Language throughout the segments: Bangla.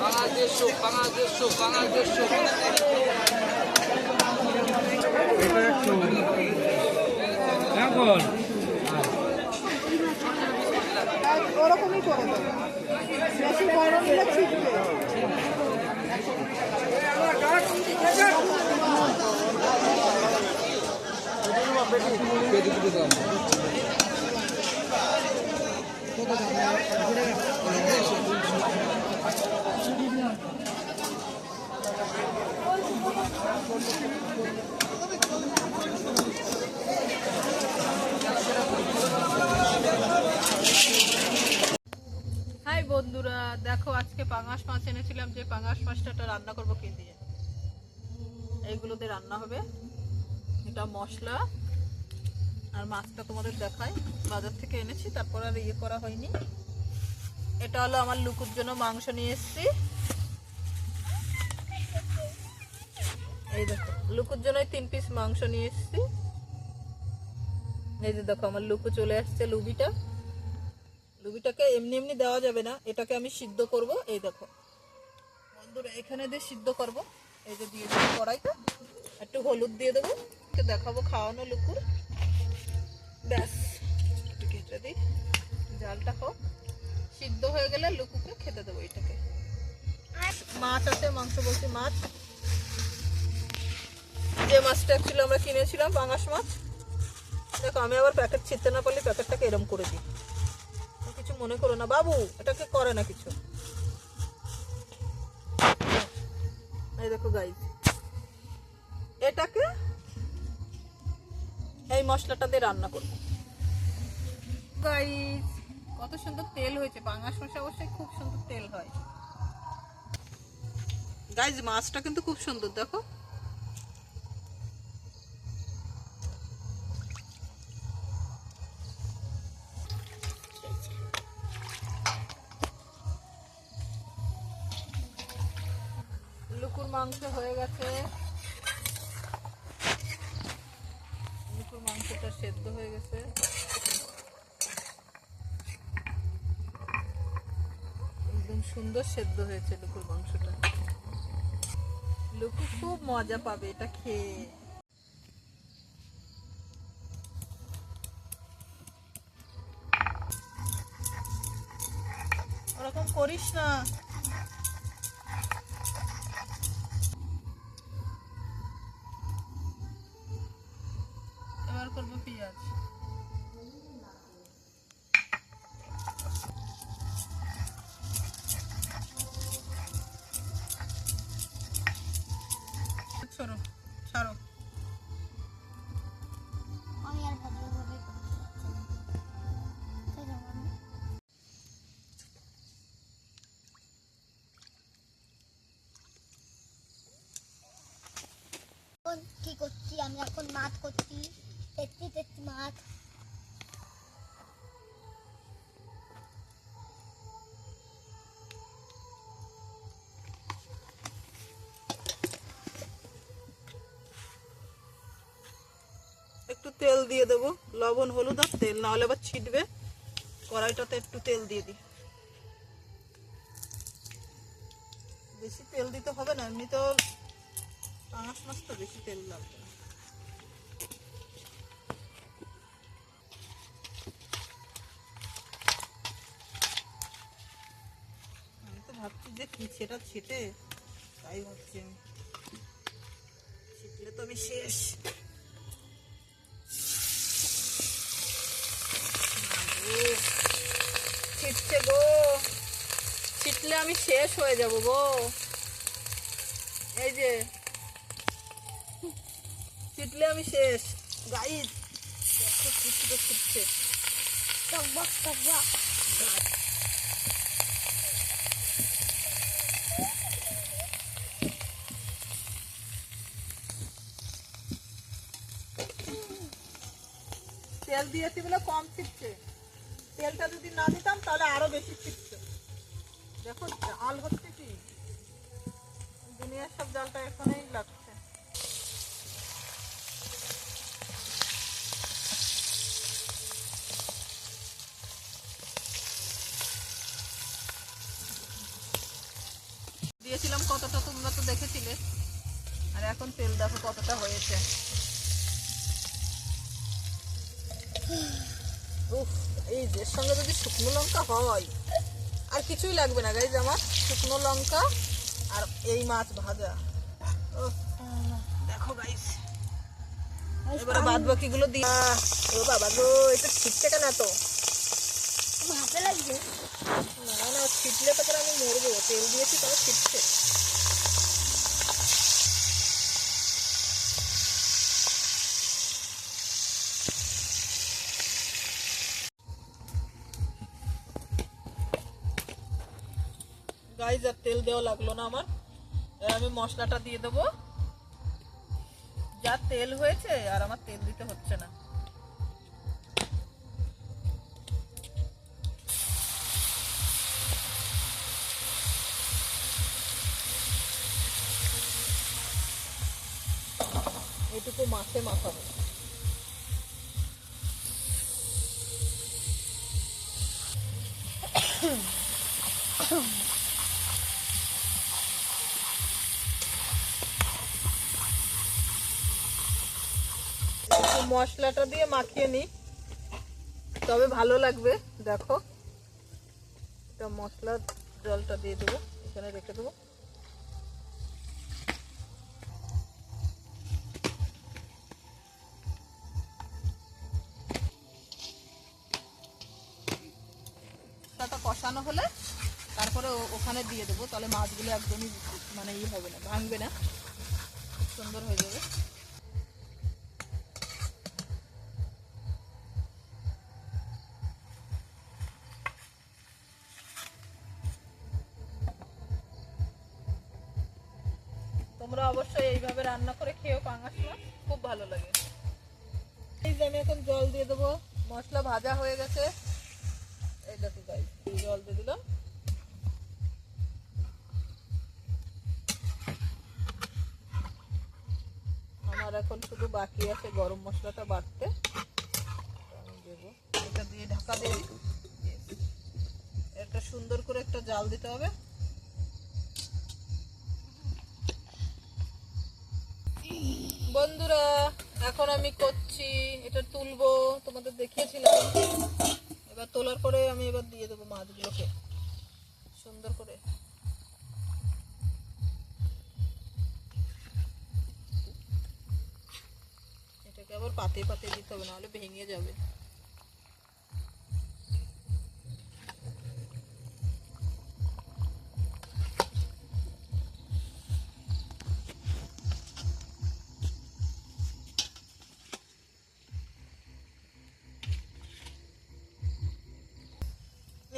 বাংলাদেশ শোক বাংলাদেশ বাংলাদেশ শোক এখন। ওরকমই করে দেবো। বেশি গরম দিলে ছিটবে। বন্ধুরা, দেখো আজকে পাঙাশ মাছ এনেছিলাম, যে পাঙাশ মাছটা তো রান্না করব কি দিয়ে? এইগুলোতে রান্না হবে। এটা মশলা আর মাছটা তোমাদের দেখাই। বাজার থেকে এনেছি, তারপর আর ইয়ে করা হয়নি। এটা হলো আমার লুকুর জন্য মাংস নিয়ে এসেছি। এই দেখো, লুকুর জন্য তিন পিস মাংস নিয়ে এসেছি। এই যে দেখো, আমার লুকু চলে আসছে লুবিটা। লুবিটাকে এমনি এমনি দেওয়া যাবে না, এটাকে আমি সিদ্ধ করব, এই দেখো। বন্ধুরা, এখানে দিয়ে সিদ্ধ করব। এই যে দিয়ে দেবো কড়াইতে একটু হলুদ দিয়ে দেবো দেখাবো খাওয়ানো লুকুর। ব্যাস কেটে দিই। জালটা হোক। সিদ্ধ হয়ে গেলে লুকুকে খেতে দেবো এটাকে। মাছ আছে, মাংস বলছি মাছ। যে মাছটা অ্যাকচুয়ালি আমরা কিনেছিলাম পাঙাশ মাছ। দেখো, আমি আবার প্যাকেট ছিঁড়তে না পারলে প্যাকেটটাকে এরম করে দিই। মনে করো না। বাবু এটাকে করে না কিছু। এই দেখো গাইজ এটাকে এই মশলাটা দিয়ে রান্না করব। গাইজ কত সুন্দর তেল হয়েছে। পাঙাশ মাছ অবশ্যই খুব সুন্দর তেল হয়। গাইজ মাছটা কিন্তু খুব সুন্দর দেখো। লুকুর মাংস হয়ে গেছে। লুকুর মাংসটা সেদ্ধ হয়ে গেছে। একদম সুন্দর সেদ্ধ হয়েছে লুকুর মাংসটা। লুকু খুব মজা পাবে এটা খেয়ে। ওরকম করিস না। কি করছি, আমি এখন মাছ করছি। তেত্রি তেত্রি মাছ। একটু তেল দিয়ে দেবো, লবণ, হলুদ আর তেল না হলে আবার ছিটবে। কড়াইটাতে একটু তেল দিয়ে দিই। বেশি তেল দিতে হবে না এমনি তো পাঙাশ মাছ তো বেশি তেল লাগবে। আমি তো ভাবছি যে কি সেটা ছেটে, তাই ভাবছি আমি। ছিটলে তো আমি শেষ। ছিটছে গো। ছিটলে আমি শেষ হয়ে যাব গো। এই যে ছিটলে আমি শেষ। গাই দেখো ছিটতে ছিটছে টকবক টকবক তেল দিয়েছি বলে কম ছিটছে তেলটা যদি না দিতাম তাহলে আরও বেশি ছিটছে দেখো জাল হচ্ছে কি? দুনিয়ার সব জালটা এখানেই লাগছে। দিয়েছিলাম কতটা তোমরা তো দেখেছিলে। আর এখন তেল দেখো কতটা হয়েছে। উফ এই যে সঙ্গে যদি শুকনো লঙ্কা হয় আর কিছুই লাগবে না গাইজ আমার। শুকনো লঙ্কা আর এই মাছ ভাজা। দেখো গাইজ এবারে বাদ বাকি গুলো দিয়ে ও বাবা গো এটা ছিটছে কেন তো ভাতে লাগবে। না না, ছিটলে তো পরে আমি মরবো। তেল দিয়েছি তবে ছিটছে। গাইজ আর তেল দেওয়া লাগল না আমার। আমি মশলাটা দিয়ে দেবো। যা তেল হয়েছে, আর আমার তেল দিতে হচ্ছে না। এটুকু মাছে মাখাবো মশলাটা দিয়ে মাখিয়ে নিই। তবে ভালো লাগবে, দেখো। এটা মশলার জলটা দিয়ে দেবো, এখানে রেখে দেবো। কষানো হলে তারপরে ওখানে দিয়ে দেবো। তাহলে মাছগুলো একদমই মানে ই হবে না, ভাঙবে না। সুন্দর হয়ে যাবে। তোমরা অবশ্যই এইভাবে রান্না করে খেয়েও পাঙাশ মাছ, খুব ভালো লাগে। এই যে আমি এখন জল দিয়ে দেবো। মশলা ভাজা হয়ে গেছে। এই দেখো গাই জল দিয়ে দিলাম। আমার এখন শুধু বাকি আছে গরম মশলাটা বাটতে এটা দিয়ে ঢাকা দিয়ে। একটা সুন্দর করে একটা জাল দিতে হবে। বন্ধুরা, এখন আমি করছি, এটা তুলবো। তোমাদের দেখিয়েছিলাম। তোলার পরে আমি এবার দিয়ে দেবো মাছগুলোকে সুন্দর করে। এটাকে আবার পাতে পাতে দিতে হবে, নাহলে ভেঙে যাবে।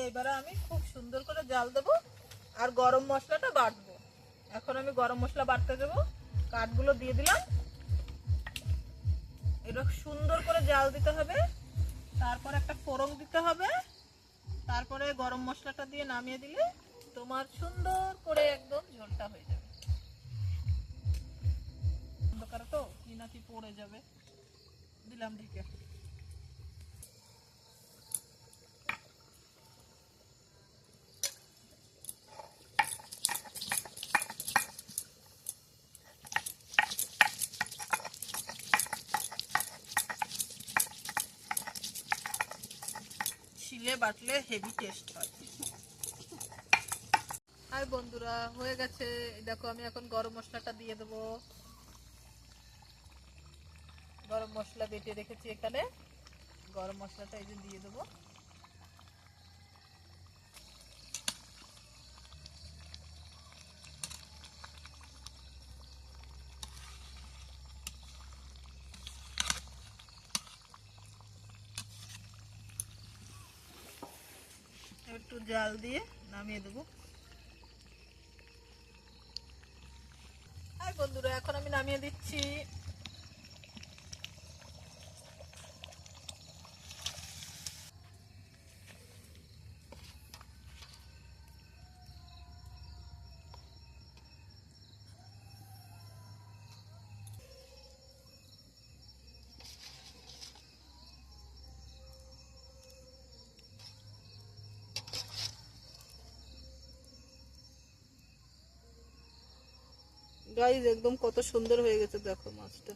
এবারে আমি খুব সুন্দর করে জাল দেবো আর গরম মশলাটা বাটবো। এখন আমি গরম মশলা বাটতে দেবো। কাঠগুলো দিয়ে দিলাম। এটা সুন্দর করে জাল দিতে হবে। তারপর একটা ফোড়ন দিতে হবে। তারপরে গরম মশলাটা দিয়ে নামিয়ে দিলে তোমার সুন্দর করে একদম ঝোলটা হয়ে যাবে। তো কি নাকি পড়ে যাবে। দিলাম ঢেকে শিলে বাটলে হেভি টেস্ট হয়। আর বন্ধুরা, হয়ে গেছে। দেখো, আমি এখন গরম মশলাটা দিয়ে দেবো। গরম মশলা বেটে রেখেছি এখানে। গরম মশলাটা এই যে দিয়ে দেবো। একটু জাল দিয়ে নামিয়ে দেবো। আর বন্ধুরা এখন আমি নামিয়ে দিচ্ছি। গাইজ একদম কত সুন্দর হয়ে গেছে দেখো মাছটা।